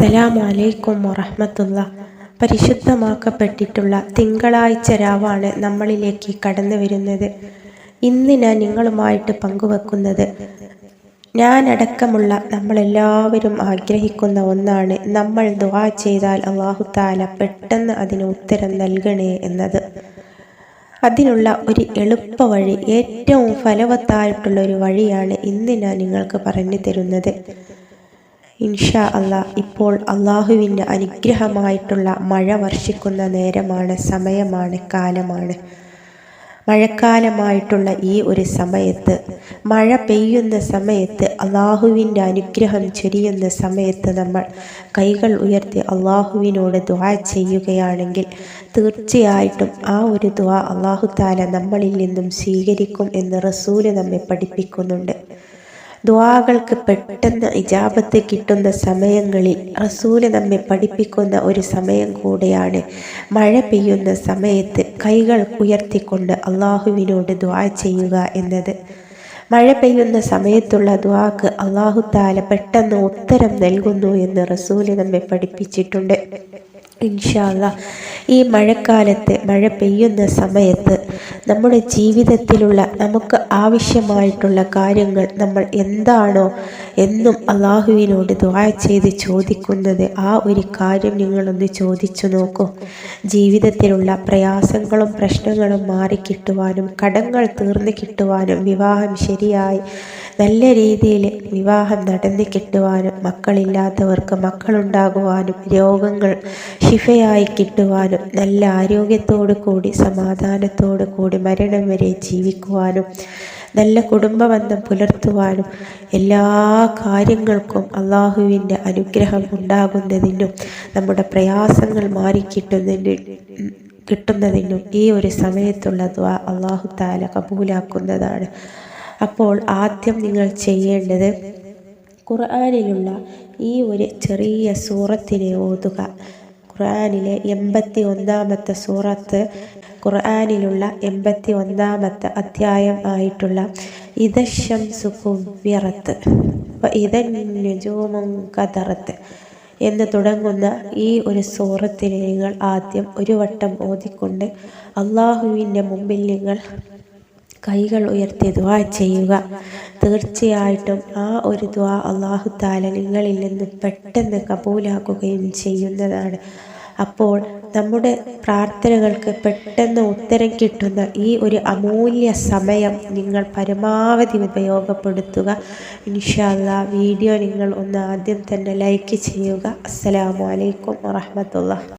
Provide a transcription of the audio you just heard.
അസ്സലാമു അലൈക്കും വറഹമത്തുള്ള. പരിശുദ്ധമാക്കപ്പെട്ടിട്ടുള്ള തിങ്കളാഴ്ച രാവാണ് നമ്മളിലേക്ക് കടന്നു വരുന്നത്. ഇന്ന് ഞാൻ നിങ്ങളുമായിട്ട് പങ്കുവെക്കുന്നത് ഞാനടക്കമുള്ള നമ്മളെല്ലാവരും ആഗ്രഹിക്കുന്ന ഒന്നാണ് നമ്മൾ ദുആ ചെയ്താൽ അള്ളാഹു താല പെട്ടെന്ന് അതിന് ഉത്തരം നൽകണേ എന്നത്. അതിനുള്ള ഒരു എളുപ്പ വഴി ഏറ്റവും ഫലവത്തായിട്ടുള്ള ഒരു വഴിയാണ് ഇന്ന് ഞാൻ നിങ്ങൾക്ക് പറഞ്ഞു തരുന്നത്. ഇൻഷാ അല്ലാ ഇപ്പോൾ അള്ളാഹുവിന്റെ അനുഗ്രഹമായിട്ടുള്ള മഴ വർഷിക്കുന്ന നേരമാണ് സമയമാണ് കാലമാണ്. മഴക്കാലമായിട്ടുള്ള ഈ ഒരു സമയത്ത് മഴ പെയ്യുന്ന സമയത്ത് അള്ളാഹുവിന്റെ അനുഗ്രഹം ചൊരിയുന്ന സമയത്ത് നമ്മൾ കൈകൾ ഉയർത്തി അള്ളാഹുവിനോട് ദ്വാ ചെയ്യുകയാണെങ്കിൽ തീർച്ചയായിട്ടും ആ ഒരു ദ്വാ അള്ളാഹു താല നമ്മളിൽ നിന്നും സ്വീകരിക്കും എന്ന് റസൂൽ നമ്മെ പഠിപ്പിക്കുന്നുണ്ട്. ദ്വാകൾക്ക് പെട്ടെന്ന് ഇജാബത്ത് കിട്ടുന്ന സമയങ്ങളിൽ റസൂൽ നമ്മെ പഠിപ്പിക്കുന്ന ഒരു സമയം കൂടെയാണ്. മഴ പെയ്യുന്ന സമയത്ത് കൈകൾ ഉയർത്തിക്കൊണ്ട് അള്ളാഹുവിനോട് ദ്വാ ചെയ്യുക എന്നത്. മഴ പെയ്യുന്ന സമയത്തുള്ള ദ്വാക്ക് അള്ളാഹു താല പെട്ടെന്ന് ഉത്തരം നൽകുന്നു എന്ന് റസൂൽ നമ്മെ പഠിപ്പിച്ചിട്ടുണ്ട്. ഇൻഷാല്ല ഈ മഴക്കാലത്ത് മഴ പെയ്യുന്ന സമയത്ത് നമ്മുടെ ജീവിതത്തിലുള്ള നമുക്ക് ആവശ്യമായിട്ടുള്ള കാര്യങ്ങൾ നമ്മൾ എന്താണോ എന്നും അള്ളാഹുവിനോട് ദ്വാ ചെയ്ത് ചോദിക്കുന്നത് ആ ഒരു കാര്യം നിങ്ങളൊന്ന് ചോദിച്ചു നോക്കൂ. ജീവിതത്തിലുള്ള പ്രയാസങ്ങളും പ്രശ്നങ്ങളും മാറിക്കിട്ടുവാനും കടങ്ങൾ തീർന്നു കിട്ടുവാനും വിവാഹം ശരിയായി നല്ല രീതിയിൽ വിവാഹം നടന്നു കിട്ടുവാനും മക്കളില്ലാത്തവർക്ക് മക്കളുണ്ടാകുവാനും രോഗങ്ങൾ ശിഫയായി കിട്ടുവാനും നല്ല ആരോഗ്യത്തോടു കൂടി സമാധാനത്തോടു കൂടി മരണം വരെ ജീവിക്കുവാനും നല്ല കുടുംബബന്ധം പുലർത്തുവാനും എല്ലാ കാര്യങ്ങൾക്കും അള്ളാഹുവിന്റെ അനുഗ്രഹം ഉണ്ടാകുന്നതിനും നമ്മുടെ പ്രയാസങ്ങൾ മാറിക്കിട്ടുന്നതിന് കിട്ടുന്നതിനും ഈ ഒരു സമയത്തുള്ള ദ്വാ അള്ളാഹു താല കബൂലാക്കുന്നതാണ്. അപ്പോൾ ആദ്യം നിങ്ങൾ ചെയ്യേണ്ടത് ഖുർആാനിലുള്ള ഈ ഒരു ചെറിയ സൂറത്തിനെ ഓതുക. ഖുർആാനിലെ എൺപത്തി ഒന്നാമത്തെ സൂറത്ത് ഖുർആാനിലുള്ള എൺപത്തി ഒന്നാമത്തെ അധ്യായം ആയിട്ടുള്ള ഇതശം സുഖുവ്യറത്ത് ഇതഞ്ഞുജൂമും കതറത്ത് എന്ന് തുടങ്ങുന്ന ഈ ഒരു സൂറത്തിനെ നിങ്ങൾ ആദ്യം ഒരു വട്ടം ഓതിക്കൊണ്ട് അള്ളാഹുവിന്റെ മുമ്പിൽ നിങ്ങൾ കൈകൾ ഉയർത്തി ദ്വാ ചെയ്യുക. തീർച്ചയായിട്ടും ആ ഒരു ദ്വാ അള്ളാഹു താല നിങ്ങളിൽ നിന്ന് പെട്ടെന്ന് കബൂലാക്കുകയും ചെയ്യുന്നതാണ്. അപ്പോൾ നമ്മുടെ പ്രാർത്ഥനകൾക്ക് പെട്ടെന്ന് ഉത്തരം കിട്ടുന്ന ഈ ഒരു അമൂല്യ സമയം നിങ്ങൾ പരമാവധി ഉപയോഗപ്പെടുത്തുക. ഇൻഷാല്ല വീഡിയോ നിങ്ങൾ ഒന്ന് ആദ്യം തന്നെ ലൈക്ക് ചെയ്യുക. അസ്സലാമു അലൈക്കും വറഹമത്തുള്ള